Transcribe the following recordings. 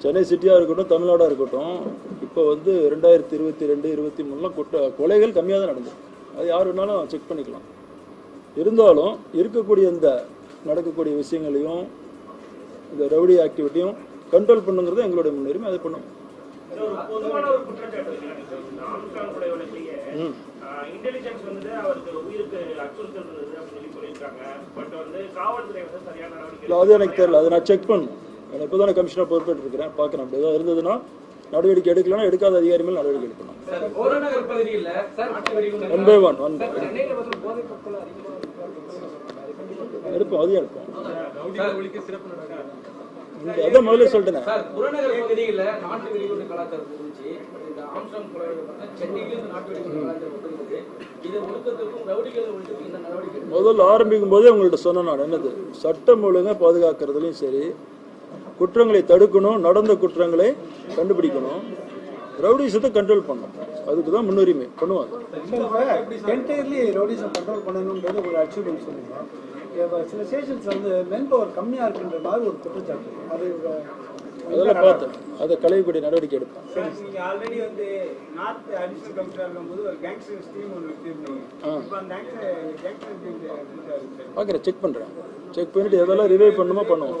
சென்னை சிட்டியாக இருக்கட்டும் தமிழ்நாடாக இருக்கட்டும் இப்போ வந்து ரெண்டாயிரத்தி இருபத்தி ரெண்டு இருபத்தி மூணுலாம் குற்ற கொலைகள் கம்மியாக தான் நடந்தது. அது யார் வேணாலும் செக் பண்ணிக்கலாம். இருந்தாலும் இருக்கக்கூடிய இந்த நடக்கக்கூடிய விஷயங்களையும் இந்த ரவுடி ஆக்டிவிட்டியும் கண்ட்ரோல் பண்ணுங்கிறது எங்களுடைய முன்னுரிமை அதை பண்ணுவோம் இது ஒரு பொதுவான ஒரு குற்றச்சாட்டு இருக்கு இந்த ஆம்ஸ்டாங் கொலை வழக்கிலேயே ம். இன்டெலிஜென்ஸ் வந்து அவருக்கு உயிருக்கு அச்சுறுத்தல் இருந்தது அப்படின்னு சொல்லி சொல்லியிருக்காங்க. பட் வந்து காவல்துறை வந்து சரியான நடவடிக்கை இல்லை அது எனக்கு தெரியல. அதை நான் செக் பண்ணணும் நான் இப்போ தானே கமிஷனர் பொறுப்பேற்று இருக்கிறேன் பார்க்குறேன். அப்படி ஏதாவது இருந்ததுன்னா நடவடிக்கை எடுக்கலன்னா எடுக்காத அதிகாரி மேல் நடவடிக்கை எடுக்கணும். ஒன் பை ஒன் ஒன் எடுப்போம் அதையும் எடுப்போம். அதான் முதல்ல சொல்லிட்டேனே. முதல்ல ஆரம்பிக்கும் போதே உங்கள்ட்ட சொன்னேன் நான். என்னது? சட்டம் ஒழுங்கை பாதுகாக்கிறதுலையும் சரி குற்றங்களை தடுக்கணும் நடந்த குற்றங்களை கண்டுபிடிக்கணும். ரவுடிசத்தை கண்ட்ரோல் பண்ணணும். அதுக்கு தான் முன்னுரிமை பண்ணுவாங்க. சில ஸ்டேஷன்ஸ் வந்து மென் பவர் கம்மியாக இருக்குன்ற மாதிரி ஒரு குற்றச்சாட்டு. அது அதெல்லாம் பார்த்தேன் அதை களையக்கூடிய நடவடிக்கை எடுப்பேன் நீங்க ஆல்ரெடி வந்து நார்த் அடிஷனல் கமிஷனர் இருக்கும்போது ஒரு கேங்ஸ்டர் டீம் ஒன்று வச்சிருந்தீங்க. ஆ. இப்போ அந்த கேங்ஸ்டர் டீம் பார்க்குறேன் செக் பண்ணுறேன் செக் பண்ணிட்டு எதெல்லாம் ரிவைவ் பண்ணுமோ பண்ணுவோம்.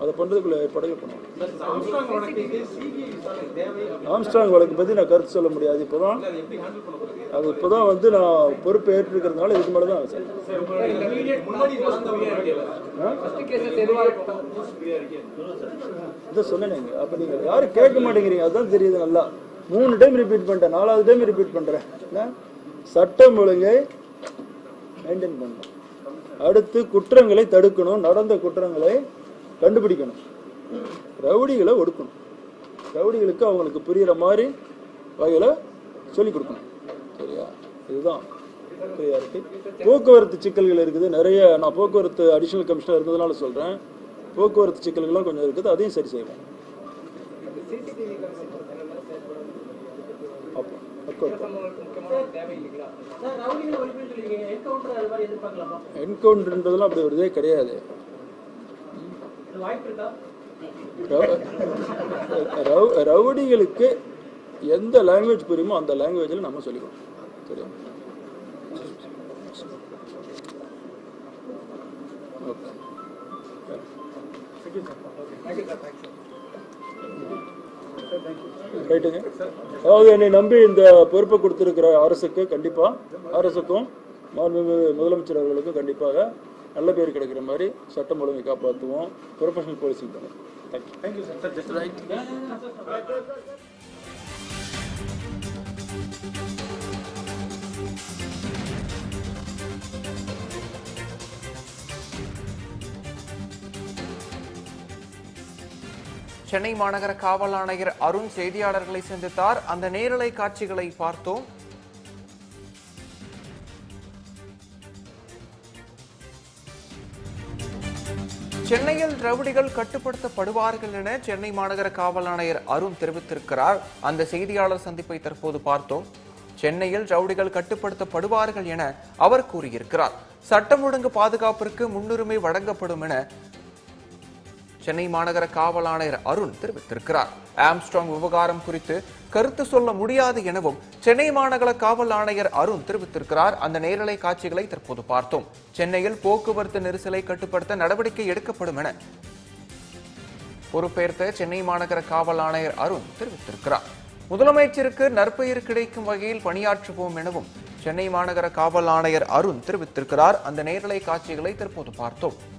அதை பண்ணுறதுக்குள்ள ஏற்பாடுகள் பண்ணுவாங்க ஆம்ஸ்டாங் வழக்கு பற்றி நான் கருத்து சொல்ல முடியாது. இப்போ தான் அதை இப்போ தான் வந்து நான் பொறுப்பு ஏற்றிருக்கிறதுனால இதுக்கு மேலே தான் இதை சொன்னேங்க அப்போ நீங்கள் யாரும் கேட்க மாட்டேங்கிறீங்க. அதுதான் தெரியுது நல்லா. மூணு டைம் ரிப்பீட் பண்ணிட்டேன். நாலாவது டைம் ரிப்பீட் பண்ணுறேன் சட்டம் ஒழுங்கை மெயின்டைன் பண்ணணும். அடுத்து குற்றங்களை தடுக்கணும். நடந்த குற்றங்களை கண்டுபிடிக்கணும். ரவுடிகளை ஒடுக்கணும். ரவுடிகளுக்கு அவங்களுக்கு புரிகிற மாதிரி வகையில் சொல்லிக் கொடுக்கணும். சரியா? இதுதான். ப்ரியாரிட்டி போக்குவரத்து சிக்கல்கள் இருக்குது. நிறைய நான் போக்குவரத்து அடிஷனல் கமிஷனர் இருந்ததுனால சொல்கிறேன் போக்குவரத்து சிக்கல்கள்லாம் கொஞ்சம் இருக்குது. அதையும் சரி செய்வோம். அப்போ அக்கௌண்ட் முக்கியமான தேவை இல்லைங்களா சார் ரவுடிகள் ஒழிப்புன்னு சொல்லிங்க என்கவுண்டர் அது மாதிரி எதிர்பார்க்கலாமா? என்கவுண்டர்ன்றதெல்லாம் அப்படி ஒரு இதே கிடையாது அது வாய்ப்பு இருக்கா ரவு- ரவு- ரவுடிகளுக்கு எந்த லாங்குவேஜ் புரியுமோ அந்த லாங்குவேஜில் நம்ம சொல்லிக்கணும் சரியா ஓகே ரைட்டுங்க அதாவது என்னை நம்பி இந்த பொறுப்பை கொடுத்துருக்கிற அரசுக்கு கண்டிப்பாக அரசுக்கும் முதலமைச்சர் அவர்களுக்கும் கண்டிப்பாக நல்ல பேர் கிடைக்கிற மாதிரி சட்டம் ஒழுங்கை காப்பாற்றுவோம் ப்ரொஃபஷனல் போலீசிங் பண்ணுவோம் thank you thank you sir just right Chennai மாநகர காவல் ஆணையர் அருண் செய்தியாளர்களை சந்தித்தார். அந்த நேரலை காட்சிகளை பார்த்தோம். சென்னையில் ரவுடிகள் கட்டுப்படுத்தப்படுவார்கள் என சென்னை மாநகர காவல் ஆணையர் அருண் தெரிவித்திருக்கிறார். அந்த செய்தியாளர் சந்திப்பை தற்போது பார்த்தோம். சென்னையில் ரவுடிகள் கட்டுப்படுத்தப்படுவார்கள் என அவர் கூறியிருக்கிறார். சட்டம் ஒழுங்கு பாதுகாப்பிற்கு முன்னுரிமை வழங்கப்படும் என சென்னை மாநகர காவல் ஆணையர் அருண் தெரிவித்திருக்கிறார். ஆம்ஸ்ட்ராங் விவகாரம் குறித்து கருத்து சொல்ல முடியாது எனவும் சென்னை மாநகர காவல் ஆணையர் அருண் தெரிவித்திருக்கிறார். அந்த நேரலை காட்சிகளை தற்போது பார்த்தோம். சென்னையில் போக்குவரத்து நெரிசலை கட்டுப்படுத்த நடவடிக்கை எடுக்கப்படும் என பொறுப்பேற்ற சென்னை மாநகர காவல் ஆணையர் அருண் தெரிவித்திருக்கிறார். முதலமைச்சருக்கு நற்பெயர் கிடைக்கும் வகையில் பணியாற்றுவோம் எனவும் சென்னை மாநகர காவல் ஆணையர் அருண் தெரிவித்திருக்கிறார். அந்த நேரலை காட்சிகளை தற்போது பார்த்தோம்.